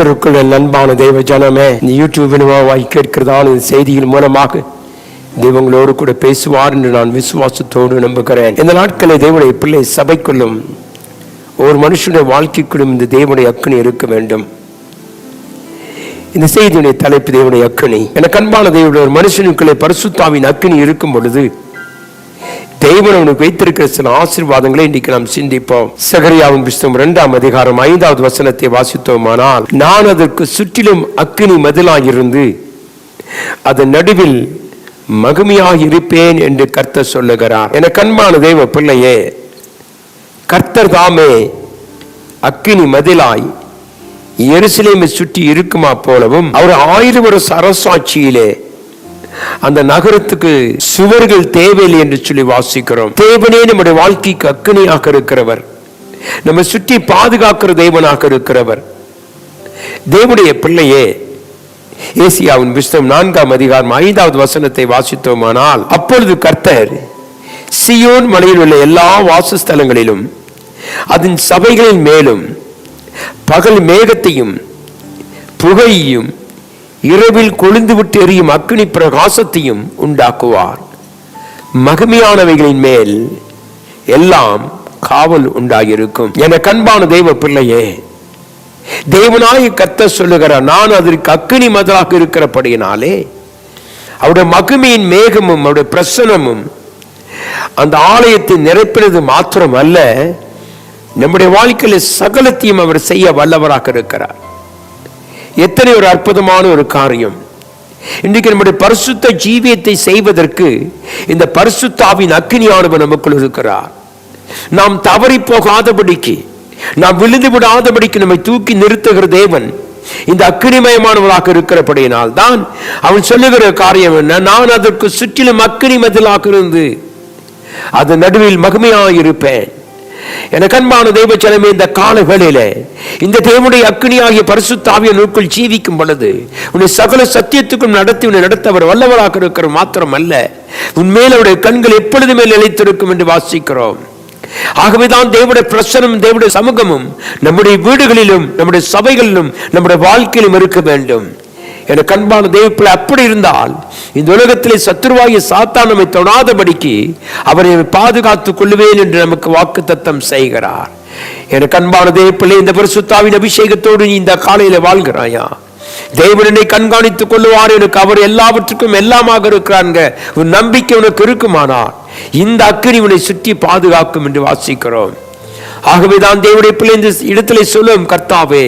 கர்த்தருக்குள் என் அன்பான தெய்வ ஜனமே இந்த யூடியூபில் வாய் கேட்கிறதான இந்த செய்தியின் மூலமாக தெய்வங்களோடு கூட பேசுவார் என்று நான் விசுவாசத்தோடு நம்புகிறேன். இந்த நாட்களில் தேவனுடைய பிள்ளை சபைக்குள்ளும் ஒரு மனுஷனுடைய வாழ்க்கைக்குள்ளும் இந்த தேவனுடைய அக்கணி இருக்க வேண்டும். இந்த செய்தியுடைய தலைப்பு தேவனுடைய அக்கணி எனக்கு அன்பான தேவனுடைய ஒரு மனுஷனுக்குள்ளே பரிசுத்தாவின் அக்கனி இருக்கும் பொழுது தெய்வன் அவனுக்கு வைத்திருக்கிற சில ஆசீர்வாதங்களை இன்றைக்கு நாம் சிந்திப்போம். சகரியாவின் புஸ்தகம் இரண்டாம் அதிகாரம் ஐந்தாவது வசனத்தை வாசித்தோமானால் நான் அதற்கு சுற்றிலும் அக்கினி மதிலாயிருந்து அதன் நடுவில் மகிமையாக இருப்பேன் என்று கர்த்தர் சொல்லுகிறார். என கண்மான தெய்வ பிள்ளையே கர்த்தர் தாமே அக்கினி மதிலாய் எருசலேமை சுற்றி இருக்குமா போலவும் அவர் ஆயிரம் வருஷ அரசாட்சியிலே அந்த நகரத்துக்கு சுவர்கள் தேவையில்லை என்று சொல்லி வாசிக்கிறோம். தேவனே நம்முடைய வாழ்க்கைக்கு அக்கினியாக இருக்கிறவர். நம்ம சுற்றி பாதுகாக்கிற தேவனாக இருக்கிறவர். தேவனுடைய பிள்ளையே ஏசியாவின் புஸ்தகம் நான்காம் அதிகாரம் ஐந்தாவது வசனத்தை வாசித்தோமானால் அப்பொழுது கர்த்தர் சியோன் மலையில் உள்ள எல்லா வாசஸ்தலங்களிலும் அதன் சபைகளின் மேலும் பகல் மேகத்தையும் புகையையும் இரவில் கொழுந்துவிட்டு எரியும் அக்னி பிரகாசத்தையும் உண்டாக்குவார். மகிமையானவைகளின் மேல் எல்லாம் காவல் உண்டாகியிருக்கும் என கண்பான தெய்வ பிள்ளையே தேவனாய் கத்த சொல்லுகிற நான் அதற்கு அக்கினி மதலாக இருக்கிறபடியினாலே அவருடைய மகிமையின் மேகமும் அவருடைய பிரசனமும் அந்த ஆலயத்தை நிரப்பினது மாத்திரம் அல்ல நம்முடைய வாழ்க்கையில் சகலத்தையும் அவர் செய்ய வல்லவராக இருக்கிறார். எத்தனை ஒரு அற்புதமான ஒரு காரியம். இன்றைக்கு நம்முடைய பரிசுத்த ஜீவியத்தை செய்வதற்கு இந்த பரிசுத்தாவின் அக்னியானவர் நமக்குள் இருக்கிறார். நாம் தவறி போகாதபடிக்கு நாம் விழுந்து விடாதபடிக்கு நம்மை தூக்கி நிறுத்துகிற தேவன் இந்த அக்கினிமயமானவராக இருக்கிறபடியினால் தான் அவன் சொல்லுகிற காரியம் என்ன? நான் அதற்கு சுற்றிலும் அக்கினி மதிலாக இருந்து அது நடுவில் மகிமையாக இருப்பேன். எனக்கு அன்பான தெய்வ ஜனமே இந்த கால வேளையில இந்த தேவனுடைய அக்னியாகிய பரிசுத்தாவிய நூற்குள் ஜீவிக்கும் பொழுது உன்னை சகல சத்தியத்துக்கும் நடத்தி உன்னை நடத்த அவர் வல்லவராக இருக்கிற மாத்திரம் அல்ல உன்மேல் அவருடைய கண்கள் எப்பொழுதுமே நிலைத்திருக்கும் என்று வாசிக்கிறோம். ஆகவேதான் தேவடைய பிரசனம் தேவடைய சமூகமும் நம்முடைய வீடுகளிலும் நம்முடைய சபைகளிலும் நம்முடைய வாழ்க்கையிலும் இருக்க வேண்டும். என கண்பான தேவப்பிள்ளை அப்படி இருந்தால் இந்த உலகத்திலே சத்துருவாகிய சாத்தான் நம்மை தொடாதபடிக்கு அவரை பாதுகாத்துக் கொள்ளுவேன் என்று நமக்கு வாக்கு தத்தம் செய்கிறார். என கண்பான தேவப்பிள்ளை இந்த பரிசுத்தாவின் அபிஷேகத்தோடு நீ இந்த காலையில வாழ்கிறாயா? தேவனனை கண்காணித்துக் கொள்ளுவார் எனக்கு அவர் எல்லாவற்றுக்கும் எல்லாமாக இருக்கிறாங்க உன் நம்பிக்கை உனக்கு இருக்குமானால் இந்த அக்கினி உன்னை சுற்றி பாதுகாக்கும் என்று வாசிக்கிறோம். ஆகவேதான் தேவனுடைய பிள்ளை இந்த இடத்திலே சொல்லும் கர்த்தாவே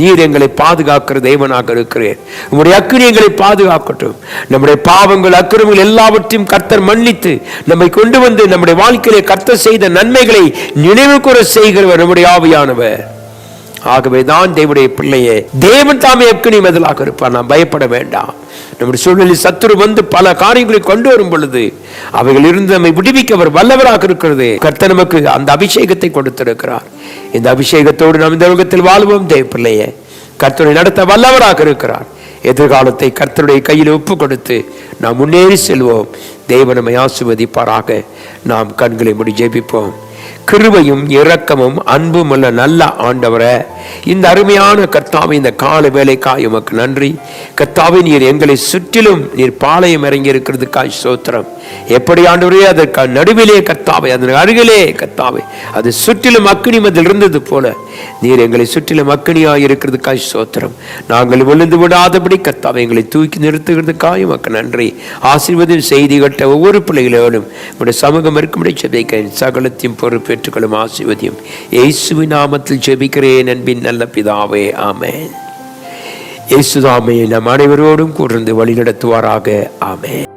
நீர் எங்களை பாதுகாக்கிற தேவனாக இருக்கிறேன் உங்களுடைய அக்கினி எங்களை பாதுகாக்கட்டும். நம்முடைய பாவங்கள் அக்கிரமங்கள் எல்லாவற்றையும் கர்த்தர் மன்னித்து நம்மை கொண்டு வந்து நம்முடைய வாழ்க்கையிலே கர்த்தர் செய்த நன்மைகளை நினைவு கூற செய்கிறவர் நம்முடைய ஆவியானவர். ஆகவே தான் தேவனுடைய பிள்ளையே தேவன் தாமே அக்கினி மதிலாக இருப்பார். நான் பயப்பட வேண்டாம். நம்முடைய சூழ்நிலை சத்துரு வந்து பல காரியங்களை கொண்டு வரும் பொழுது அவைகள் இருந்து நம்மை விடுவிக்க அவர் வல்லவராக இருக்கிறது. கர்த்த நமக்கு அந்த அபிஷேகத்தை கொடுத்திருக்கிறார். இந்த அபிஷேகத்தோடு நாம் இந்த உலகத்தில் வாழ்வோம் தேவ பிள்ளையே. கர்த்தரை நடத்த வல்லவராக இருக்கிறார். எதிர்காலத்தை கர்த்தருடைய கையில் ஒப்பு கொடுத்து நாம் முன்னேறி செல்வோம். தேவ நம்மை ஆசுவதிப்பாராக நாம் கண்களை முடி ஜெபிப்போம். கிருபையும் இரக்கமும் அன்பும் உள்ள நல்ல ஆண்டவரை. இந்த அருமையான கர்த்தாவை இந்த கால வேலைக்காய் உமக்கு நன்றி. கர்த்தாவை நீர் எங்களை சுற்றிலும் நீர் பாளையம் இறங்கி இருக்கிறதுக்காய் சோத்திரம் எப்படி ஆண்டவரே அதற்கு நடுவிலே கத்தாவை அதன் அருகிலே கத்தாவை. அது சுற்றிலும் அக்கினி மதில் இருந்தது போல. நீர் எங்களை சுற்றிலும் அக்கினியாய் இருக்கிறதுக்காய் சோத்திரம் நாங்கள் விழுந்து விடாதபடி கத்தாவை எங்களை தூக்கி நிறுத்துகிறதுக்காய் மக்கள் நன்றி. ஆசீர்வதின் செய்தி கட்ட ஒவ்வொரு பிள்ளைகளோடும் உடைய சமூகம் இருக்கும்படி ஜெபிக்க சகலத்தையும் பொறுப்பேற்றுக்கொள்ளும் ஆசீர்வதியும். இயேசுவின் நாமத்தில் ஜெபிக்கிறேன் அன்பின் நல்ல பிதாவே. ஆமேன். இயேசுதாமே நம் அனைவரோடும் கூர்ந்து வழி நடத்துவாராக ஆமென்.